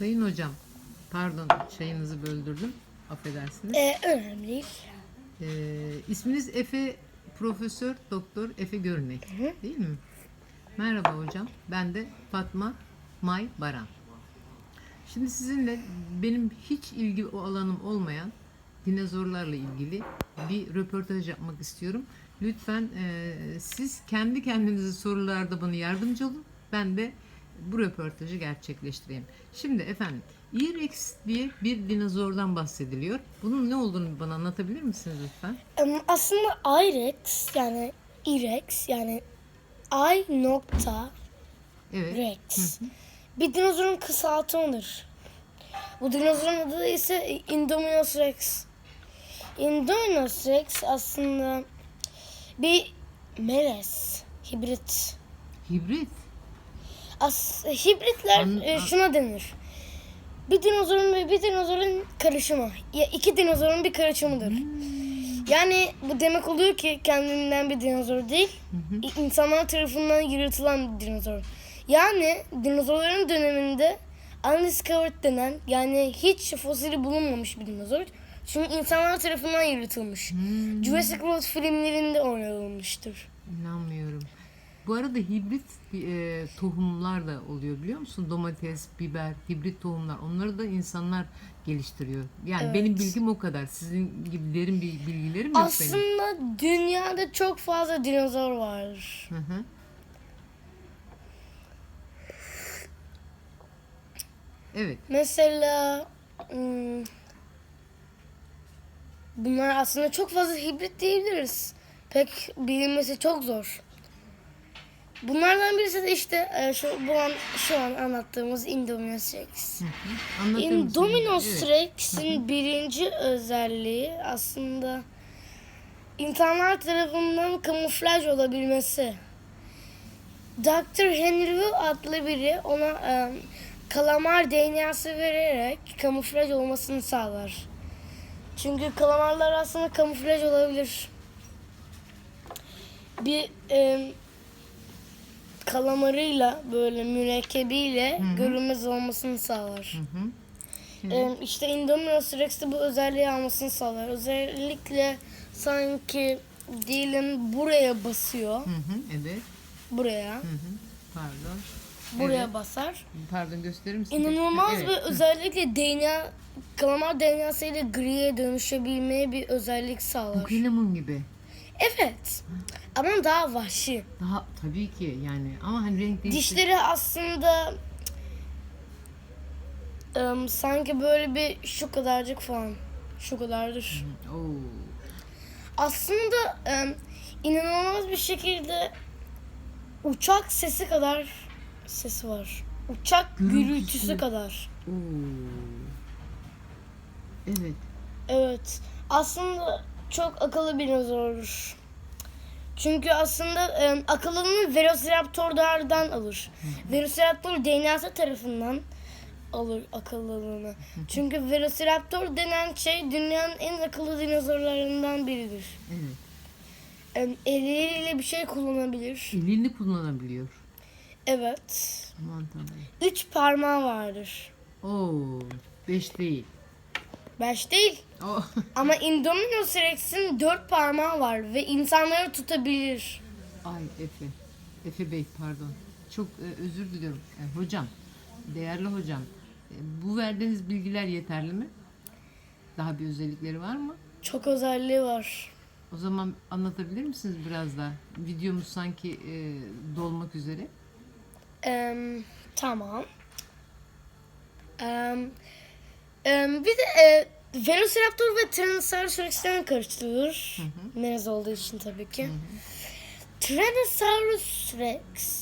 Sayın hocam, pardon çayınızı böldürdüm. Affedersiniz. Ee, önemli değil. Ee, isminiz Efe Profesör Doktor Efe Görnek değil mi? Merhaba hocam. Ben de Fatma May Baran. Şimdi sizinle benim hiç ilgi o alanım olmayan dinozorlarla ilgili bir röportaj yapmak istiyorum. Lütfen e, siz kendi kendinize sorularda bana yardımcı olun. Ben de bu röportajı gerçekleştireyim. Şimdi efendim E-Rex diye bir dinozordan bahsediliyor. Bunun ne olduğunu bana anlatabilir misiniz lütfen? Aslında irex yani irex yani i nokta Evet. rex bir dinozorun kısaltımıdır. Bu dinozorun adı ise Indominus rex. Indominus rex aslında bir melez, hibrit. Hibrit. As hibritler An- e, şuna denir. Bir dinozorun ve bir dinozorun karışımı. Ya iki dinozorun bir karışımıdır. Yani bu demek oluyor ki kendinden bir dinozor değil, i- insanlar tarafından yaratılan bir dinozor. Yani dinozorların döneminde undiscovered denen yani hiç fosili bulunmamış bir dinozor. Çünkü insanlar tarafından yaratılmış. Jurassic World filmlerinde oynanılmıştır. İnanmıyorum. Bu arada hibrit e, tohumlar da oluyor biliyor musun? Domates, biber, hibrit tohumlar. Onları da insanlar geliştiriyor. Yani Evet. benim bilgim o kadar. Sizin gibi derin bir bilgilerim yok benim. Aslında dünyada çok fazla dinozor var. Hı hı. Evet. Mesela hmm, bunlar aslında çok fazla hibrit diyebiliriz. Pek bilinmesi çok zor. Bunlardan birisi de işte e, şu bu an şu an anlattığımız Indominus Rex. Indominus. Rex'in birinci özelliği aslında insanlar tarafından kamuflaj olabilmesi. Dr. Henry Wu adlı biri ona e, kalamar DNA'sı vererek kamuflaj olmasını sağlar. Çünkü kalamarlar aslında kamuflaj olabilir. Bir e, kalamarıyla böyle mürekkebiyle görünmez olmasını sağlar. Hı hı. Ee, işte Indominus Rex de bu özelliği almasını sağlar. Özellikle sanki diyelim buraya basıyor. Hı hı. Evet. Buraya. Hı hı. Pardon. Buraya Evet. basar. Pardon gösterir misin? İnanılmaz Evet. bir özellikle DNA kalamar DNA'sı ile griye dönüşebilmeye bir özellik sağlar. Pokemon gibi. Evet. Ama daha vahşi. Daha tabii ki yani ama hani renk değişti. Dişleri aslında ım, sanki böyle bir şu kadarcık falan. Şu kadardır. Oo. aslında e, inanılmaz bir şekilde uçak sesi kadar sesi var. Uçak Gürültüsü. gürültüsü kadar. Oo. Evet. Evet. Aslında çok akıllı bir dinozordur. Çünkü aslında e, akıllılığını Velociraptor'lardan alır. Velociraptor DNA'sı tarafından alır akıllılığını. Çünkü Velociraptor denen şey dünyanın en akıllı dinozorlarından biridir. Evet. E, elleriyle bir şey kullanabilir. Elini kullanabiliyor. Evet. Aman tanrım. Üç parmağı vardır. Oo. Beş değil. Beş değil. Oo. Ama Indominus Rex'in dört parmağı var ve insanları tutabilir. Ay Efe. Efe Bey pardon. Çok e, özür diliyorum. E, hocam. Değerli hocam. e, bu verdiğiniz bilgiler yeterli mi? Daha bir özellikleri var mı? Çok özelliği var. O zaman anlatabilir misiniz biraz daha? Videomuz sanki e, dolmak üzere. Em, tamam. Em, em, bir de e, Velociraptor ve Tyrannosaurus Rex'ten karıştırılır. Melez olduğu için tabii ki. Tyrannosaurus Rex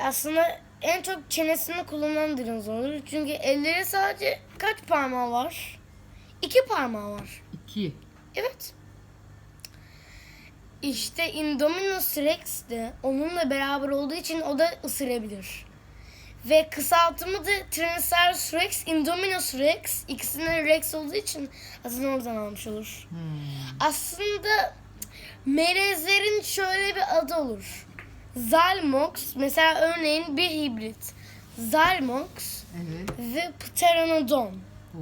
aslında en çok çenesini kullanan dinozordur. Çünkü elleri sadece kaç parmağı var? İki parmağı var. İki. Evet. İşte Indominus Rex de onunla beraber olduğu için o da ısırabilir. Ve kısaltımı da Tyrannosaurus Rex, Indominus Rex. İkisinin Rex olduğu için adını oradan almış olur. Hmm. Aslında melezlerin şöyle bir adı olur. Zalmox mesela örneğin bir hibrit. Zalmox Evet. ve Pteranodon. Oo.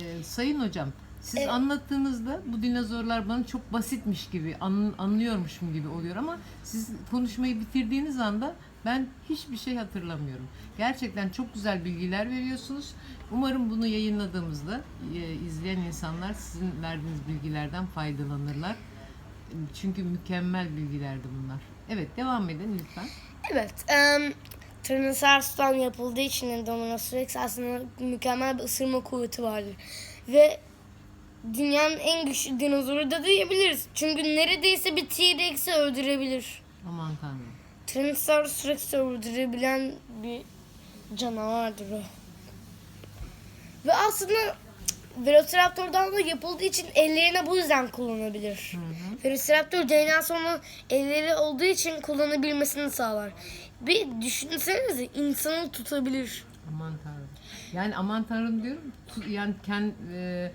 E, e, sayın hocam, siz Evet. anlattığınızda bu dinozorlar bana çok basitmiş gibi, an, anlıyormuşum gibi oluyor ama siz konuşmayı bitirdiğiniz anda ben hiçbir şey hatırlamıyorum. Gerçekten çok güzel bilgiler veriyorsunuz. Umarım bunu yayınladığımızda e, izleyen insanlar sizin verdiğiniz bilgilerden faydalanırlar. Çünkü mükemmel bilgilerdi bunlar. Evet, devam edin lütfen. Evet. Um, Tyrannosaurus'tan yapıldığı için Indominus Rex aslında mükemmel bir ısırma kuvveti vardır. Ve dünyanın en güçlü dinozoru da diyebiliriz. Çünkü neredeyse bir T-Rex'i öldürebilir. Aman tanrım. Tyrannosaurus Rex'i öldürebilen bir canavardır o. Ve aslında Velociraptor'dan da yapıldığı için ellerine bu yüzden kullanabilir. Velociraptor DNA'sının elleri olduğu için kullanabilmesini sağlar. Bir düşünsenize insanı tutabilir. Aman tanrım. Yani aman tanrım diyorum. tu- Yani kend, e,